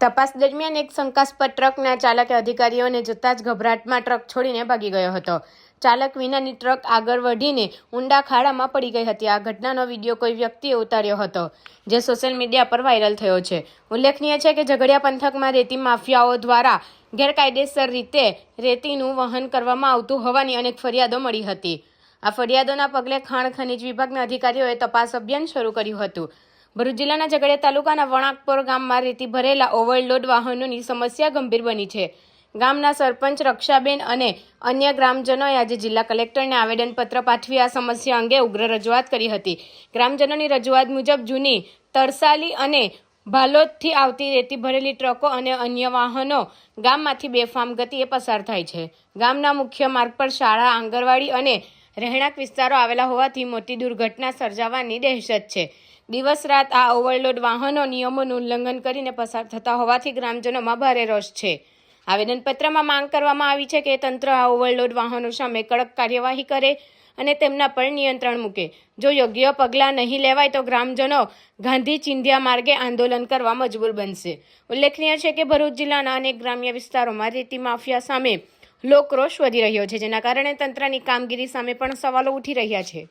તપાસ દરમિયાન એક શંકાસ્પદ ટ્રકના ચાલકે અધિકારીઓને જતાં જ ગભરાટમાં ટ્રક છોડીને ભાગી ગયો હતો. ચાલક વિનાની ટ્રક આગળ વધીને ઊંડા ખાડામાં પડી ગઈ હતી. આ ઘટનાનો વીડિયો કોઈ વ્યક્તિએ ઉતાર્યો હતો, જે સોશિયલ મીડિયા પર વાયરલ થયો છે. ઉલ્લેખનીય છે કે ઝઘડિયા પંથકમાં રેતી માફિયાઓ દ્વારા ગેરકાયદેસર રીતે રેતીનું વહન કરવામાં આવતું હોવાની અનેક ફરિયાદો મળી હતી. આ ફરિયાદોના પગલે ખાણ ખનીજ વિભાગના અધિકારીઓએ તપાસ અભિયાન શરૂ કર્યું હતું. ભરૂચ જિલ્લાના ઝઘડિયા તાલુકાના વણાકપોર ગામમાં રેતી ભરેલા ઓવરલોડ વાહનોની સમસ્યા ગંભીર બની છે. ગામના સરપંચ રક્ષાબેન અને અન્ય ગ્રામજનોએ આજે જિલ્લા કલેક્ટરને આવેદનપત્ર પાઠવી આ સમસ્યા અંગે ઉગ્ર રજૂઆત કરી હતી. ગ્રામજનોની રજૂઆત મુજબ જૂની તરસાલી અને ભાલોદથી આવતી રેતી ભરેલી ટ્રકો અને અન્ય વાહનો ગામમાંથી બેફામ ગતિએ પસાર થાય છે. ગામના મુખ્ય માર્ગ પર શાળા, આંગણવાડી અને રહેણાંક વિસ્તારો આવેલા હોવાથી મોટી દુર્ઘટના સર્જાવાની દહેશત છે. દિવસ રાત આ ઓવરલોડ વાહનો નિયમોનું ઉલ્લંઘન કરીને પસાર થતા હોવાથી ગ્રામજનોમાં ભારે રોષ છે. આવેદનપત્રમાં માંગ કરવામાં આવી છે કે તંત્ર આ ઓવરલોડ વાહનો સામે કડક કાર્યવાહી કરે અને તેમના પર નિયંત્રણ મૂકે. જો યોગ્ય પગલાં નહીં લેવાય તો ગ્રામજનો ગાંધી ચિંધ્યા માર્ગે આંદોલન કરવા મજબૂર બનશે. ઉલ્લેખનીય છે કે ભરૂચ જિલ્લાના અનેક ગ્રામ્ય વિસ્તારોમાં રેતી માફિયા સામે લોકરોષ વધી રહ્યો છે જેના કારણે તંત્રની કામગીરી સામે પણ સવાલો ઉઠી રહ્યા છે.